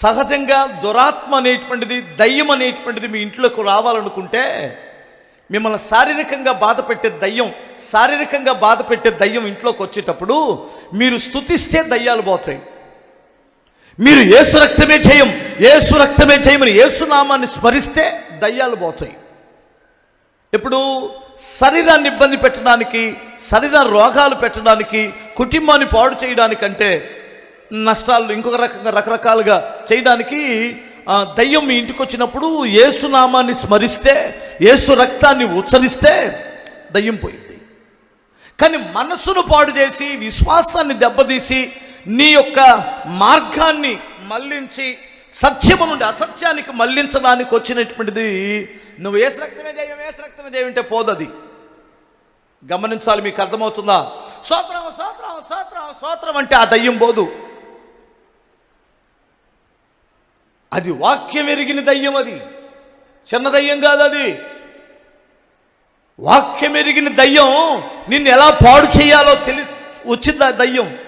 సహజంగా దురాత్మ అనేటువంటిది దయ్యం అనేటువంటిది మీ ఇంట్లోకి రావాలనుకుంటే మిమ్మల్ని శారీరకంగా బాధ పెట్టే దయ్యం శారీరకంగా బాధ పెట్టే దయ్యం ఇంట్లోకి వచ్చేటప్పుడు మీరు స్తుతిస్తే దయ్యాలు పోతాయి. మీరు ఏసు రక్తమే చేయం ఏసు రక్తమే చేయమని ఏసునామాన్ని స్మరిస్తే దయ్యాలు పోతాయి. ఇప్పుడు శరీరాన్ని ఇబ్బంది పెట్టడానికి శరీర రోగాలు పెట్టడానికి కుటుంబాన్ని పాడు చేయడానికంటే నష్టాలు ఇంకొక రకంగా రకరకాలుగా చేయడానికి ఆ, దయ్యం మీ ఇంటికి వచ్చినప్పుడు ఏసునామాన్ని స్మరిస్తే ఏసు రక్తాన్ని ఉచ్చరిస్తే దయ్యం పోయింది. కానీ మనస్సును పాడు చేసి విశ్వాసాన్ని దెబ్బతీసి నీ యొక్క మార్గాన్ని మళ్ళించి సత్యము నుండి అసత్యానికి మళ్ళించడానికి వచ్చినటువంటిది నువ్వు ఏసు రక్తమే దయ్యం ఏసు రక్తమే చేయంటే పోదది గమనించాలి మీకు అర్థమవుతుందా? సోత్రం సోత్రం సోత్రం సోత్రం అంటే ఆ దయ్యం పోదు. అది వాక్యం ఎరిగిన దయ్యం అది. చిన్న దయ్యం కాదు అది. వాక్యం ఎరిగిన దయ్యం నిన్ను ఎలా పాడు చేయాలో తెలి వచ్చింది ఆ దయ్యం.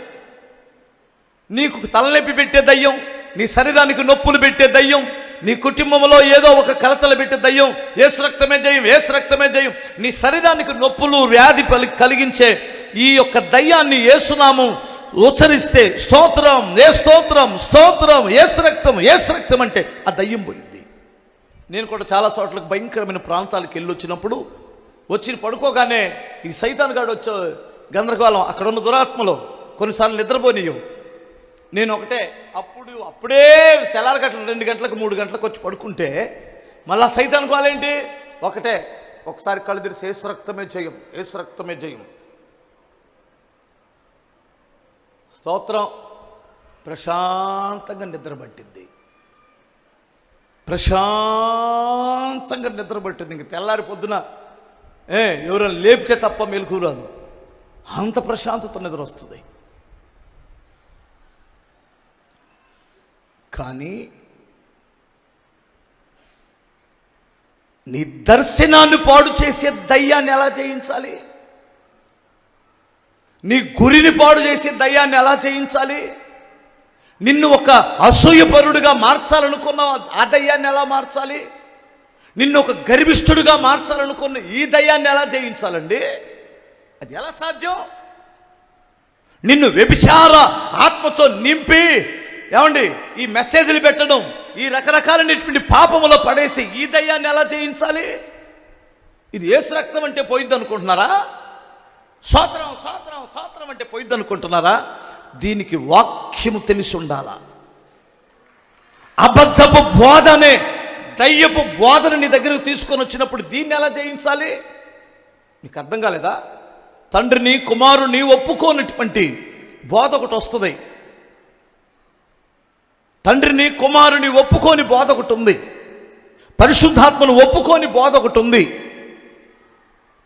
నీకు తలనొప్పి పెట్టే దయ్యం నీ శరీరానికి నొప్పులు పెట్టే దయ్యం నీ కుటుంబంలో ఏదో ఒక కలతలు పెట్టే దయ్యం ఏసు రక్తమే జయం ఏసు రక్తమే జయం. నీ శరీరానికి నొప్పులు వ్యాధి పలి కలిగించే ఈ యొక్క దయ్యాన్ని ఏసునాము ఉచ్చరిస్తే స్తోత్రం ఏ స్తోత్రం స్తోత్రం ఏసు రక్తం ఏసు రక్తం అంటే ఆ దయ్యం పోయింది. నేను కూడా చాలా చోట్లకు భయంకరమైన ప్రాంతాలకు వెళ్ళి వచ్చినప్పుడు వచ్చి పడుకోగానే ఈ సైతాన్ గాడు వచ్చే గందరగోళం అక్కడ ఉన్న దురాత్మలో కొన్నిసార్లు నిద్రపోనీయవు నేను ఒకటే అప్పుడు అప్పుడే తెల్లారి గంటలు రెండు గంటలకు మూడు గంటలకు వచ్చి పడుకుంటే మళ్ళా సైతాన్ గోలేంటి ఒకటే ఒకసారి కళ్ళు తెరిచి ఏసు రక్తమే జయం ఏసు రక్తమే జయం. స్తోత్రం. ప్రశాంతంగా నిద్రపట్టింది ప్రశాంతంగా నిద్ర పట్టింది ఇంక తెల్లారి పొద్దున ఏ ఎవరైనా లేపితే తప్ప మెలకు రాదు. అంత ప్రశాంతత నిద్ర వస్తుంది. కానీ నీ దర్శనాన్ని పాడు చేసే దయ్యాన్ని ఎలా చేయించాలి నీ గురిని పాడు చేసే దయ్యాన్ని ఎలా చేయించాలి? నిన్ను ఒక అసూయపరుడుగా మార్చాలనుకున్నావు ఆ దయ్యాన్ని ఎలా మార్చాలి? నిన్ను ఒక గర్విష్ఠుడుగా మార్చాలనుకున్న ఈ దయ్యాన్ని ఎలా జయించాలండి అది ఎలా సాధ్యం? నిన్ను వ్యభిచార ఆత్మతో నింపి ఏమండి ఈ మెసేజ్లు పెట్టడం ఈ రకరకాలైనటువంటి పాపములో పడేసి ఈ దయ్యాన్ని ఎలా చేయించాలి? ఇది ఏసు రక్తం అంటే పోయిద్ది అనుకుంటున్నారా సోత్రం సోత్రం సోత్రం అంటే పోయిద్ది అనుకుంటున్నారా దీనికి వాక్యము తెలిసి ఉండాలా? అబద్ధపు బోధనే దయ్యపు బోధన నీ దగ్గరకు తీసుకొని వచ్చినప్పుడు దీన్ని ఎలా జయించాలి? మీకు అర్థం కాలేదా? తండ్రిని కుమారుని ఒప్పుకోనటువంటి బోధ ఒకటి వస్తుంది. తండ్రిని కుమారుని ఒప్పుకోని బోధ ఒకటి ఉంది. పరిశుద్ధాత్మను ఒప్పుకోని బోధ ఒకటి ఉంది.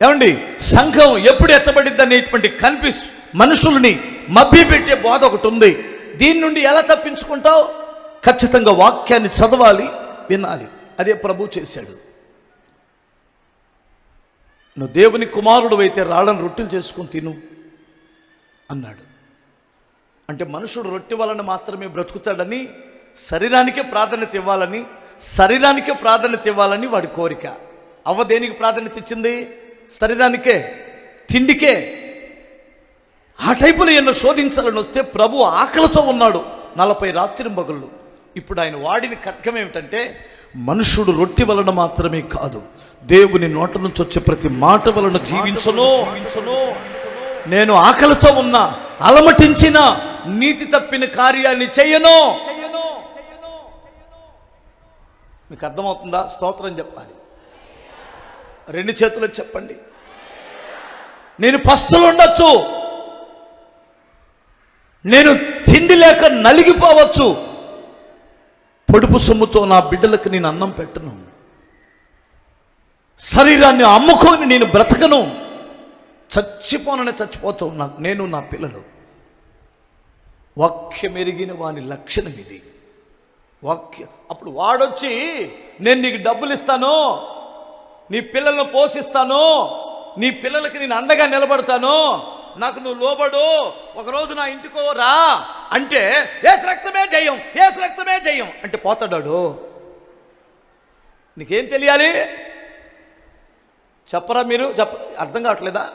ఏమండి? సంఘం ఎప్పుడు ఎత్తబడిద్ది అనేటువంటి కనిపిస్తు మనుషుల్ని మభ్యపెట్టే బోధ ఒకటి ఉంది. దీని నుండి ఎలా తప్పించుకుంటావు? ఖచ్చితంగా వాక్యాన్ని చదవాలి వినాలి. అదే ప్రభు చేశాడు. నువ్వు దేవుని కుమారుడు అయితే రాళ్ళను రొట్టెలు చేసుకుని తిను అన్నాడు. అంటే మనుషుడు రొట్టె వలన మాత్రమే బ్రతుకుతాడని శరీరానికే ప్రాధాన్యత ఇవ్వాలని శరీరానికే ప్రాధాన్యత ఇవ్వాలని వాడి కోరిక. అవ్వ దేనికి ప్రాధాన్యత ఇచ్చింది? శరీరానికే తిండికే ఆ టైపులో ఎన్నో శోధించాలని వస్తే ప్రభు ఆకలితో ఉన్నాడు. నలభై రాత్రి పగళ్ళు ఇప్పుడు ఆయన వాడిన ఖడ్గం ఏమిటంటే మనుషుడు రొట్టి వలన మాత్రమే కాదు దేవుని నోట నుంచి వచ్చే ప్రతి మాట వలన జీవించను. నేను ఆకలితో ఉన్నా అలమటించిన నీతి తప్పిన కార్యాన్ని చెయ్యను మీకు అర్థమవుతుందా? స్తోత్రం చెప్పాలి. రెండు చేతులు చెప్పండి. నేను పస్తులు ఉండొచ్చు. నేను తిండి లేక నలిగిపోవచ్చు. పొడుపు సొమ్ముతో నా బిడ్డలకు నేను అన్నం పెట్టను. శరీరాన్ని అమ్ముకొని నేను బ్రతకను. చచ్చిపోనని చచ్చిపోతావు నాకు నేను నా పిల్లలు. వాక్యమెరిగిన వాని లక్షణం ఇది. వాక్య అప్పుడు వాడొచ్చి నేను నీకు డబ్బులు ఇస్తాను. నీ పిల్లలను పోషిస్తాను. నీ పిల్లలకి నేను అండగా నిలబడతాను. నాకు నువ్వు లోబడు. ఒకరోజు నా ఇంటికో రా అంటే ఏసు రక్తమే జయం ఏసు రక్తమే జయం అంటే పోతాడాడు. నీకేం తెలియాలి? చెప్పరా మీరు? చెప్ప అర్థం కావట్లేదా?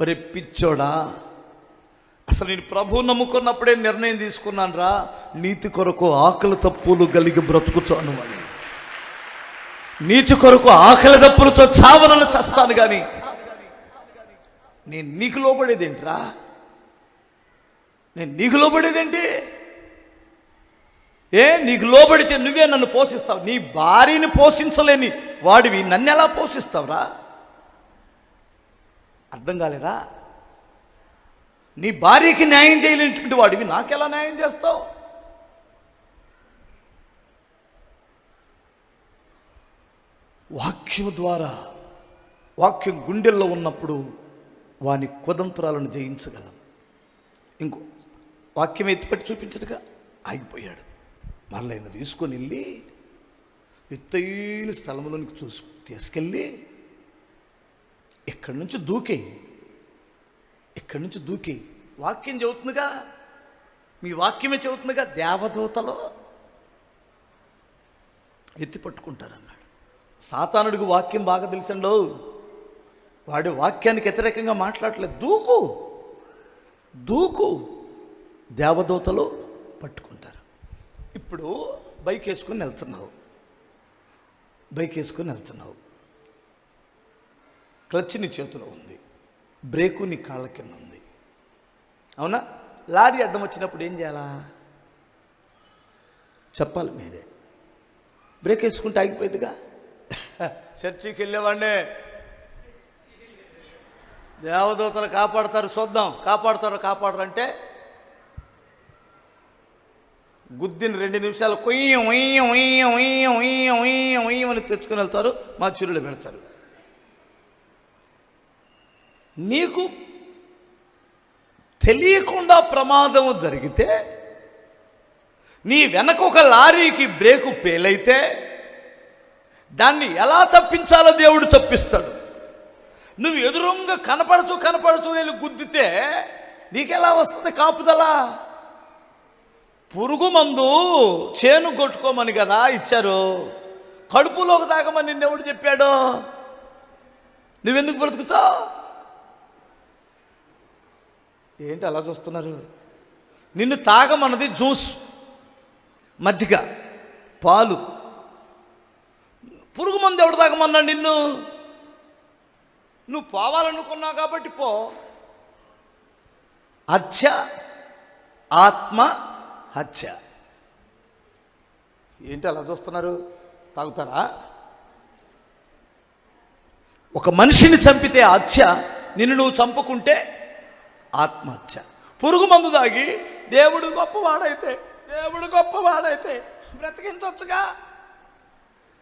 మరి పిచ్చోడా అసలు నేను ప్రభువు నమ్ముకున్నప్పుడే నిర్ణయం తీసుకున్నాను రా నీతి కొరకు ఆకలి తప్పులు కలిగి బ్రతుకుతాను అని. నీచు కొరకు ఆకలి దప్పులతో చావనలు చస్తాను కానీ నేను నీకు లోబడేదేంట్రా? నేను నీకు లోబడేదేంటి? ఏ నీకు లోబడితే నువ్వే నన్ను పోషిస్తావు. నీ భార్యని పోషించలేని వాడివి నన్ను ఎలా పోషిస్తావురా? అర్థం కాలేదా? నీ భార్యకి న్యాయం చేయలేనటువంటి వాడివి నాకెలా న్యాయం చేస్తావు? వాక్యం ద్వారా వాక్యం గుండెల్లో ఉన్నప్పుడు వాని కుదంత్రాలను జయించగలం. ఇంకో వాక్యం ఎత్తిపెట్టి చూపించటగా ఆగిపోయాడు. మళ్ళీ ఆయన తీసుకొని వెళ్ళి ఎత్తైన స్థలంలోనికి చూసు తీసుకెళ్ళి ఇక్కడి నుంచి దూకే ఇక్కడి నుంచి దూకేయి వాక్యం చెబుతుందిగా? మీ వాక్యమే చెబుతుందిగా? దేవదూతలో ఎత్తి పట్టుకుంటారన్నాడు సాతానుడికి వాక్యం బాగా తెలిసండో? వాడి వాక్యానికి వ్యతిరేకంగా మాట్లాడలేదు దూకు! దూకు! దేవదూతలు పట్టుకుంటారు. ఇప్పుడు బైక్ వేసుకొని వెళ్తున్నావు. బైక్ వేసుకుని వెళ్తున్నావు. క్లచ్ నీ చేతిలో ఉంది. బ్రేకు నీ కాళ్ళ కింద ఉంది. అవునా? లారీ అడ్డం వచ్చినప్పుడు ఏం చేయాలా? చెప్పాలి మీరే. బ్రేక్ వేసుకుంటే ఆగిపోయిందిగా? చర్చికి వెళ్ళేవాడినే. దేవదూతలు కాపాడతారు చూద్దాం. కాపాడతారు కాపాడరు అంటే రెండు నిమిషాలు కొయ్యం ఉయ్యం ఉయ్యం ఉయ్యం ఉయ్యం ఉయ్యం ఉయ్యం అని తెచ్చుకుని వెళ్తారు మా చిరులు పెడతారు. నీకు తెలియకుండా ప్రమాదం జరిగితే నీ వెనక ఒక లారీకి బ్రేకు ఫెయిలైతే దాన్ని ఎలా తప్పించాలో దేవుడు తప్పిస్తాడు నువ్వు ఎదురుంగా కనపడచు కనపడుచు వెళ్ళి గుద్దితే నీకెలా వస్తుంది కాపుదల? పురుగు మందు చేను కొట్టుకోమని కదా ఇచ్చారు. కడుపులోకి తాగమని నిన్నెవడు చెప్పాడు? నువ్వెందుకు బ్రతుకుతావు? ఏంటి అలా చూస్తున్నారు? నిన్ను తాగమన్నది జ్యూస్ మజ్జిగ పాలు. పురుగు మందు ఎవడు తాగమన్నాడు నిన్ను? నువ్వు పోవాలనుకున్నావు కాబట్టి పో. హత్య ఆత్మ హత్య. ఏంటి అలా చూస్తున్నారు? తాగుతారా? ఒక మనిషిని చంపితే హత్య నిన్ను నువ్వు చంపుకుంటే ఆత్మహత్య. పురుగు మందు తాగి దేవుడు గొప్పవాడైతే దేవుడు గొప్పవాడైతే బ్రతికించవచ్చుగా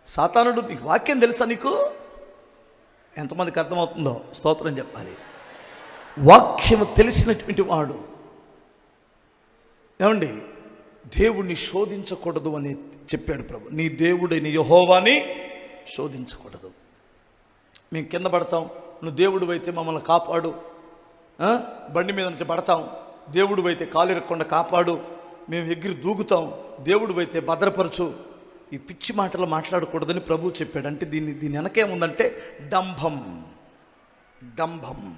సాతానుడు నీకు వాక్యం తెలుసా నీకు? ఎంతమందికి అర్థమవుతుందో స్తోత్రం చెప్పాలి. వాక్యం తెలిసినటువంటి వాడు. ఏమండి? దేవుణ్ణి శోధించకూడదు అని చెప్పాడు ప్రభు. నీ దేవుడైన యహోవాని శోధించకూడదు. మేము కింద పడతాం. నువ్వు దేవుడు అయితే మమ్మల్ని కాపాడు. బండి మీద నుంచి పడతాం. దేవుడు అయితే కాలిరక్కుండా కాపాడు. మేము ఎగిరి దూకుతాం దేవుడు అయితే భద్రపరచు. ఈ పిచ్చి మాటలు మాట్లాడకూడదని ప్రభు చెప్పాడు. అంటే దీన్ని దీని వెనకేముందంటే డంభం. డంభం.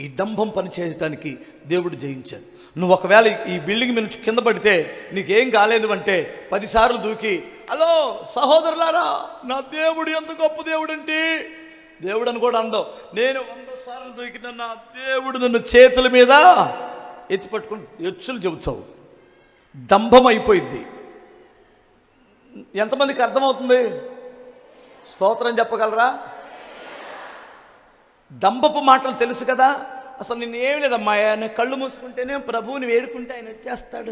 ఈ డంభం పనిచేయడానికి దేవుడు జయించాడు. నువ్వు ఒకవేళ ఈ బిల్డింగ్ మీద నుంచి కింద పడితే నీకేం కాలేదు అంటే పదిసార్లు దూకి హలో సహోదరులారా నా దేవుడు ఎంత గొప్ప దేవుడు అంటే దేవుడు అని కూడా అందవు నేను వంద సార్లు దూకిన నా దేవుడు నన్ను చేతుల మీద ఎత్తి పట్టుకుని ఎచ్చులు చెబుతావు. దంభం అయిపోయింది ఎంతమందికి అర్థమవుతుంది? స్తోత్రం చెప్పగలరా? దంబపు మాటలు తెలుసు కదా? అసలు నిన్ను ఏమి లేదమ్మా ఆయన కళ్ళు మూసుకుంటేనే ప్రభువుని వేడుకుంటే ఆయన వచ్చేస్తాడు.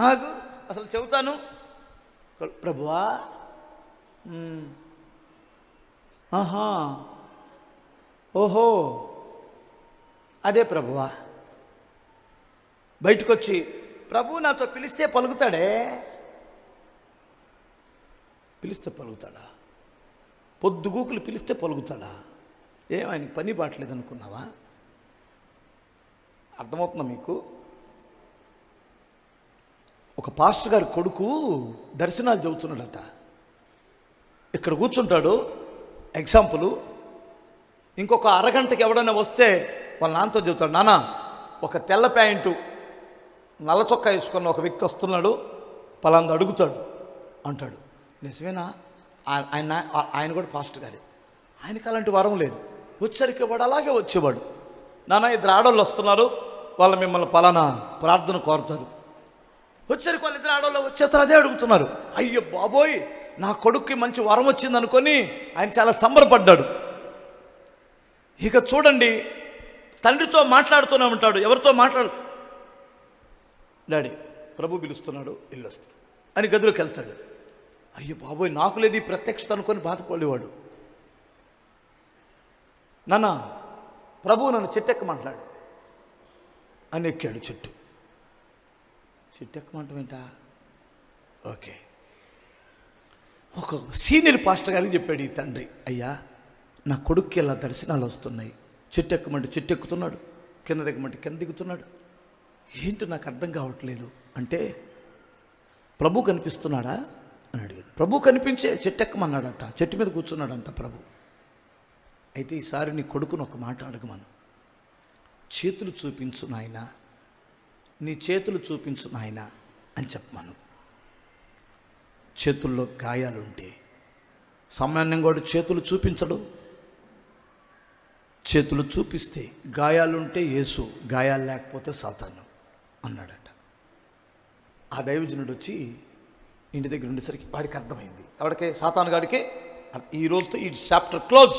ఆగు అసలు చెబుతాను. ప్రభువా ఆహా. ఓహో. అదే ప్రభువా. బయటకు వచ్చి ప్రభు నాతో పిలిస్తే పలుకుతాడే? పిలిస్తే పలుకుతాడా? పొద్దుగూకులు పిలిస్తే పలుకుతాడా? ఏం ఆయన పని బాటలేదు అనుకున్నావా అర్థమవుతుందా మీకు? ఒక పాస్టర్ గారి కొడుకు దర్శనాలు చెబుతున్నాడట ఇక్కడ కూర్చుంటాడు ఎగ్జాంపుల్. ఇంకొక అరగంటకి ఎవడైనా వస్తే వాళ్ళ నాన్నతో చెబుతాడు నాన్న ఒక తెల్ల ప్యాంటు నల్ల చొక్కా వేసుకున్న ఒక వ్యక్తి వస్తున్నాడు పలాంది అడుగుతాడు అంటాడు. నిజమేనా? ఆయన ఆయన కూడా పాస్టర్ గారే. ఆయనకి అలాంటి వరం లేదు. వచ్చరికి వాడు అలాగే వచ్చేవాడు. నాన్న ఇద్దరు ఆడవాళ్ళు వస్తున్నారు వాళ్ళు మిమ్మల్ని పలానా ప్రార్థన కోరుతారు. వచ్చరికి వాళ్ళు ఇద్దరు ఆడవాళ్ళు వచ్చేస్తారు అదే అడుగుతున్నారు. అయ్యో బాబోయ్ నా కొడుక్కి మంచి వరం వచ్చింది అనుకొని ఆయన చాలా సంబరపడ్డాడు. ఇక చూడండి తండ్రితో మాట్లాడుతూనే ఉంటాడు. ఎవరితో మాట్లాడు డాడీ ప్రభు పిలుస్తున్నాడు ఇల్లు అని గదిలోకి వెళ్తాడు. అయ్యో బాబోయ్ నాకు లేదు ఈ ప్రత్యక్షత అనుకొని బాధపడేవాడు. నాన్న ప్రభు నన్ను చెట్టెక్కమంటున్నాడు. అని ఎక్కాడు చెట్టు. చెట్టు ఏంటా? ఓకే. ఒక సీనియర్ పాస్టర్ గారికి చెప్పాడు ఈ తండ్రి అయ్యా నా కొడుక్కి ఇలా దర్శనాలు వస్తున్నాయి. చెట్టు ఎక్కమంటే చెట్టు ఎక్కుతున్నాడు కింద దిగమంటే కింద దిగుతున్నాడు. ఏంటి నాకు అర్థం కావట్లేదు. అంటే ప్రభు కనిపిస్తున్నాడా? అని అడిగాడు. ప్రభు కనిపించే చెట్టు ఎక్కమన్నాడంట. చెట్టు మీద కూర్చున్నాడంట ప్రభు. అయితే ఈసారి నీ కొడుకును ఒక మాట అడగమను. చేతులు చూపించు నాయన. నీ చేతులు చూపించు నాయన అని చెప్పమను. చేతుల్లో గాయాలుంటే సామాన్యం కూడా చేతులు చూపించడు. చేతులు చూపిస్తే గాయాలుంటే యేసు గాయాలు లేకపోతే సాతాను. అన్నాడట. ఆ దైవజనుడు వచ్చి ఇంటి దగ్గర ఉండేసరికి వాడికి అర్థమైంది. ఎవడికే? సాతానుగాడికి ఈ రోజుతో ఈ చాప్టర్ క్లోజ్.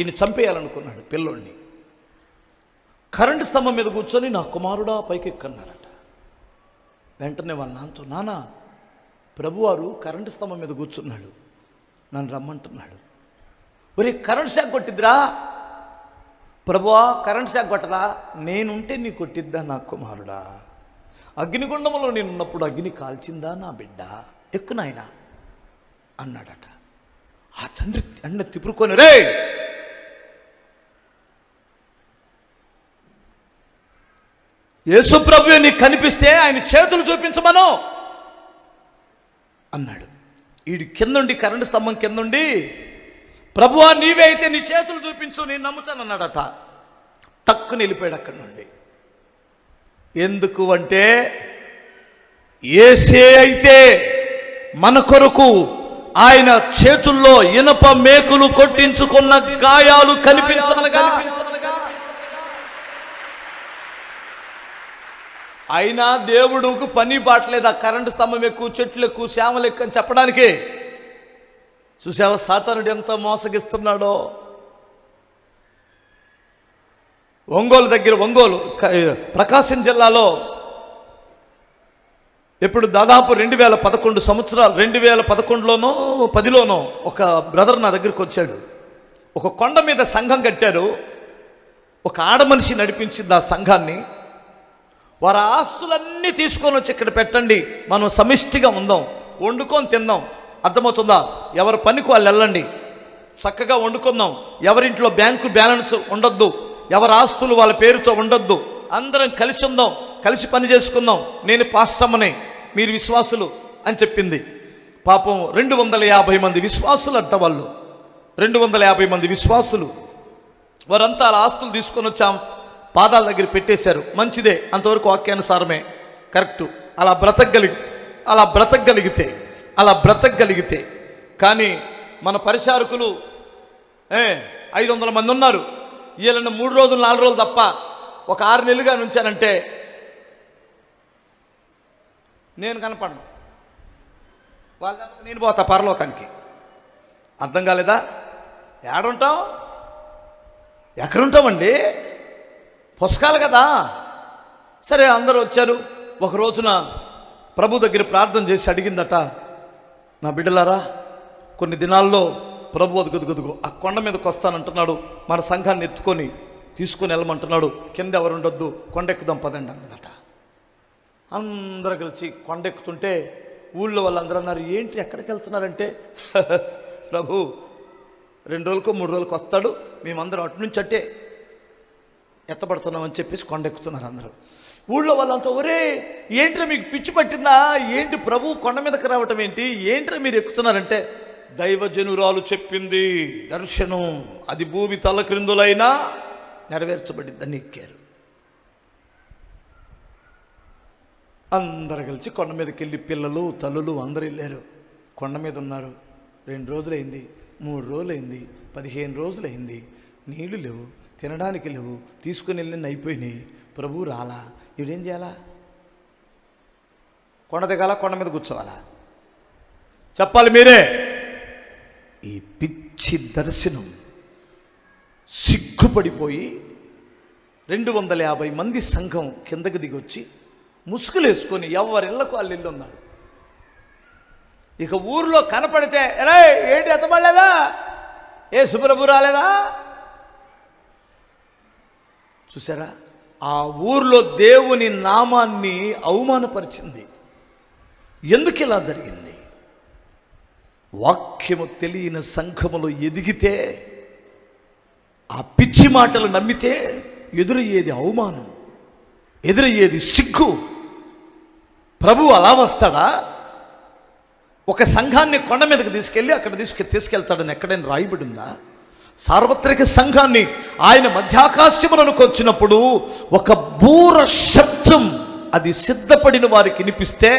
ఈయన చంపేయాలనుకున్నాడు పిల్లోడిని కరెంటు స్తంభం మీద కూర్చొని నా కుమారుడా పైకి ఎక్కన్నాడట వెంటనే వాళ్ళ నాన్నతో నాన్న ప్రభువారు కరెంటు స్తంభం మీద కూర్చున్నాడు. నన్ను రమ్మంటున్నాడు. ఒరే కరెంట్ షాక్ కొట్టిద్దిరా? ప్రభువా కరెంట్ షాక్ కొట్టదా? నేనుంటే నీ కొట్టిద్దా నా కుమారుడా? అగ్నిగుండంలో నేను ఉన్నప్పుడు అగ్ని కాల్చిందా నా బిడ్డ? ఎక్కు నాయనా అన్నాడట. ఆ తండ్రి అన్న తిప్పుకొని రే! యేసుప్రభు నీకు కనిపిస్తే ఆయన చేతులు చూపించమను! అన్నాడు. ఈడు కిందుండి కరెంటు స్తంభం కిందుండి ప్రభువా నీవే అయితే నీ చేతులు చూపించు నేను నమ్ముతాను అన్నాడట టక్కు నిలిపాడు అక్కడి నుండి. ఎందుకు అంటే ఏసే అయితే మన కొరకు ఆయన చేతుల్లో ఇనప మేకులు కొట్టించుకున్న గాయాలు కనిపించనగా. అయినా దేవుడుకు పని పాటలేదు ఆ కరెంటు స్తంభం ఎక్కువ చెట్లు ఎక్కువ శ్యామలు ఎక్కువ అని చెప్పడానికి? చూసావా సాతానుడు ఎంత మోసగిస్తున్నాడో? ఒంగోలు దగ్గర ఒంగోలు ప్రకాశం జిల్లాలో ఇప్పుడు దాదాపు రెండు వేల పదకొండు సంవత్సరాలు రెండు వేల పదకొండులోనో పదిలోనో ఒక బ్రదర్ నా దగ్గరికి వచ్చాడు. ఒక కొండ మీద సంఘం కట్టారు. ఒక ఆడ మనిషి నడిపించింది ఆ సంఘాన్ని. వారి ఆస్తులన్నీ తీసుకొని వచ్చి ఇక్కడ పెట్టండి. మనం సమిష్టిగా ఉందాం. వండుకొని తిందాం. అర్థమవుతుందా? ఎవరి పనికి వాళ్ళు వెళ్ళండి. చక్కగా వండుకుందాం. ఎవరింట్లో బ్యాంకు బ్యాలెన్స్ ఉండొద్దు. ఎవరి ఆస్తులు వాళ్ళ పేరుతో ఉండొద్దు. అందరం కలిసి ఉందాం కలిసి పని చేసుకుందాం. నేను పాస్టమ్మని మీరు విశ్వాసులు అని చెప్పింది. పాపం రెండు వందల యాభై మంది విశ్వాసులు అంట వాళ్ళు. రెండు వందల యాభై మంది విశ్వాసులు. వారంతా ఆస్తులు తీసుకొని వచ్చాం. పాదాల దగ్గర పెట్టేశారు. మంచిదే అంతవరకు వాక్యానుసారమే. కరెక్టు. అలా బ్రతకగలిగి అలా బ్రతకగలిగితే అలా బ్రతకగలిగితే. కానీ మన పరిచారకులు ఏ ఐదు వందల మంది ఉన్నారు. వీళ్ళని మూడు రోజులు నాలుగు రోజులు తప్ప ఒక ఆరు నెలలుగా నుంచానంటే నేను కనపడను. వాళ్ళ తప్ప నేను పోతా పరలోకానికి. అర్థం కాలేదా? ఏడుంటాం? ఎక్కడుంటామండి? పుస్తకాలు కదా. సరే అందరూ వచ్చారు. ఒక రోజున ప్రభు దగ్గర ప్రార్థన చేసి అడిగిందట నా బిడ్డలారా కొన్ని దినాల్లో ప్రభు అదుగుదుగుదుగు ఆ కొండ మీదకి వస్తానంటున్నాడు. మన సంఘాన్ని ఎత్తుకొని తీసుకొని వెళ్ళమంటున్నాడు. కింద ఎవరు ఉండొద్దు కొండెక్కుదాం పదండి అన్నదట. అందరు కలిసి కొండెక్కుతుంటే ఊళ్ళో వాళ్ళందరూ అన్నారు ఏంటి ఎక్కడికి వెళ్తున్నారంటే? ప్రభు రెండు రోజులకు మూడు రోజులకు వస్తాడు. మేమందరం అటు నుంచి అట్టే ఎత్తబడుతున్నామని చెప్పేసి కొండెక్కుతున్నారు అందరూ. ఊళ్ళో వాళ్ళంతా ఒరే ఏంట్రా మీకు పిచ్చి పట్టిందా? ఏంటి ప్రభు కొండ మీదకి రావటం ఏంటి? ఏంట్రా మీరు ఎక్కుతున్నారంటే? దైవజనురాలు చెప్పింది దర్శనం అది భూమి తలక్రిందులైనా నెరవేర్చబడిందని ఎక్కారు. అందరు కలిసి కొండ మీదకి వెళ్ళి పిల్లలు తల్లులు అందరు వెళ్ళారు. కొండ మీద ఉన్నారు. రెండు రోజులైంది మూడు రోజులైంది పదిహేను రోజులైంది. నీళ్ళు లేవు తినడానికి లేవు తీసుకుని వెళ్ళిన అయిపోయినాయి. ప్రభు రాలా. ఇవిడేం చేయాలా? కొండ దిగాల? కొండ మీద కూర్చోవాలా? చెప్పాలి మీరే. ఈ పిచ్చి దర్శనం సిగ్గుపడిపోయి రెండు వందల యాభై మంది సంఘం కిందకి దిగొచ్చి ముసుగులేసుకొని ఎవరిళ్ళకు వాళ్ళు ఇల్లు ఉన్నారు ఇక ఊర్లో కనపడితే ఎరే ఏంటి ఎత్తబడలేదా? ఏ సుబ్రభు రాలేదా? చూసారా ఆ ఊర్లో దేవుని నామాన్ని అవమానపరిచింది. ఎందుకు ఇలా జరిగింది? వాక్యము తెలియని సంఘములో ఎదిగితే ఆ పిచ్చి మాటలు నమ్మితే ఎదురయ్యేది అవమానం ఎదురయ్యేది సిగ్గు. ప్రభు అలా వస్తాడా? ఒక సంఘాన్ని కొండ మీదకి తీసుకెళ్ళి అక్కడ తీసుకు తీసుకెళ్తాడని ఎక్కడైనా రాయబడి ఉందా సార్వత్రిక సంఘాన్ని ఆయన మధ్యాకాశములకు వచ్చినప్పుడు ఒక బూర శబ్దం అది సిద్ధపడిన వారికి వినిపిస్తే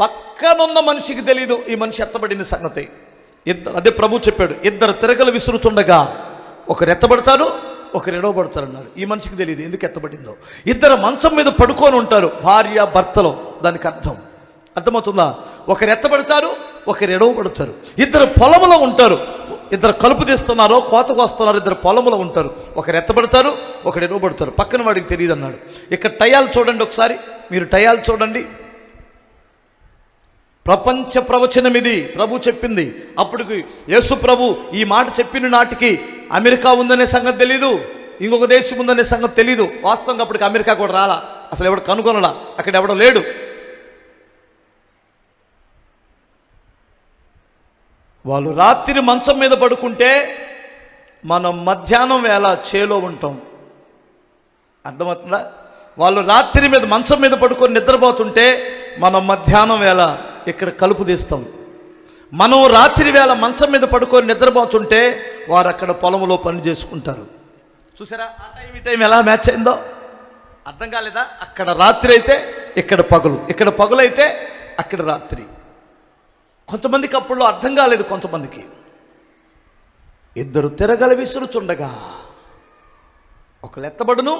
పక్కనున్న మనిషికి తెలియదు ఈ మనిషి ఎత్తబడిన సంగతి. ఇద్దరు అదే ప్రభు చెప్పాడు ఇద్దరు తిరగలు విసురుతుండగా ఒకరు ఎత్తబడతారు ఒకరు ఎడవబడతారు అన్నారు. ఈ మనిషికి తెలియదు ఎందుకు ఎత్తబడిందో. ఇద్దరు మంచం మీద పడుకొని ఉంటారు భార్య భర్తలో దానికి అర్థం. అర్థమవుతుందా? ఒకరు ఎత్తబడతారు ఒకరు ఎడవబడతారు. ఇద్దరు పొలంలో ఉంటారు ఇద్దరు కలుపు తీస్తున్నారో కోతకు కోస్తున్నారు ఇద్దరు పొలంలో ఉంటారు. ఒకరు ఎత్తబడతారు ఒకరు ఎడవబడతారు. పక్కన వాడికి తెలియదు అన్నాడు ఇక్కడ టయాలు చూడండి ఒకసారి మీరు టయాలు చూడండి. ప్రపంచ ప్రవచనం ఇది ప్రభు చెప్పింది. అప్పటికి యేసు ప్రభు ఈ మాట చెప్పిన నాటికి అమెరికా ఉందనే సంగతి తెలీదు. ఇంకొక దేశం ఉందనే సంగతి తెలీదు. వాస్తవంగా అప్పటికి అమెరికా కూడా రాలా. అసలు ఎవడు కనుగొనలా. అక్కడ ఎవడో లేడు. వాళ్ళు రాత్రి మంచం మీద పడుకుంటే మనం మధ్యాహ్నం వేళ చేలో ఉంటాం. అర్థమవుతుందా? వాళ్ళు రాత్రి మీద మంచం మీద పడుకొని నిద్రపోతుంటే మనం మధ్యాహ్నం వేళ ఇక్కడ కలుపు తీస్తాం. మనం రాత్రి వేళ మంచం మీద పడుకొని నిద్రపోతుంటే వారు అక్కడ పొలంలో పని చేసుకుంటారు. చూసారా? ఆ టైం ఈ టైం ఎలా మ్యాచ్ అయిందో? అర్థం కాలేదా? అక్కడ రాత్రి అయితే ఇక్కడ పగలు. ఇక్కడ పగులైతే అక్కడ రాత్రి. కొంతమందికి అప్పుడు అర్థం కాలేదు కొంతమందికి. ఇద్దరు తిరగల విసురుచుండగా ఒకరు ఎత్తబడును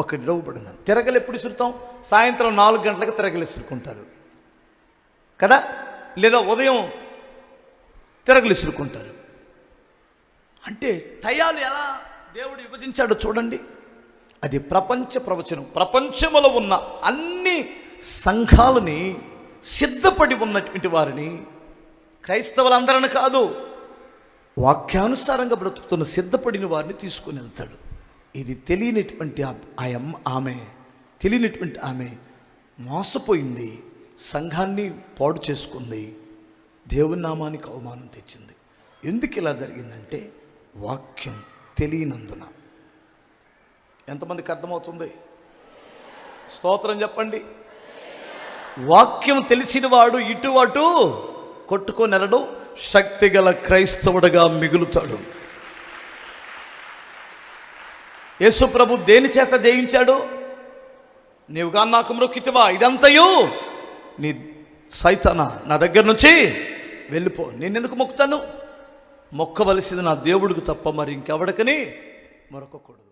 ఒకటి ఇడవబడును తిరగలు ఎప్పుడు విసురుతాం? సాయంత్రం నాలుగు గంటలకు తిరగలు విసురుకుంటారు. కదా? లేదా ఉదయం తిరగలు ఇసురుకుంటారు అంటే తయాలు ఎలా దేవుడు విభజించాడో చూడండి. అది ప్రపంచ ప్రవచనం. ప్రపంచంలో ఉన్న అన్ని సంఘాలని సిద్ధపడి ఉన్నటువంటి వారిని క్రైస్తవులందరని కాదు వాక్యానుసారంగా బ్రతుకుతున్న సిద్ధపడిన వారిని తీసుకుని వెళ్తాడు. ఇది తెలియనటువంటి ఆ- ఆమె. తెలియనటువంటి ఆమె మోసపోయింది. సంఘాన్ని పాడు చేసుకుంది. దేవుని నామానికి అవమానం తెచ్చింది. ఎందుకు ఇలా జరిగిందంటే వాక్యం తెలియనందున. ఎంతమందికి అర్థమవుతుంది? స్తోత్రం చెప్పండి. వాక్యం తెలిసిన వాడు ఇటు అటు కొట్టుకోనెలడు శక్తిగల శక్తి గల క్రైస్తవుడుగా మిగులుతాడు. యేసు ప్రభు దేని చేత జయించాడు? నీవుగా నాకు మృక్కితివా? ఇదంతయు నీ సైతాన నా దగ్గర నుంచి వెళ్ళిపో. నేనెందుకు మొక్కుతాను? మొక్కవలసింది నా దేవుడికి తప్ప మరి ఇంకెవడకని మరొకకూడదు.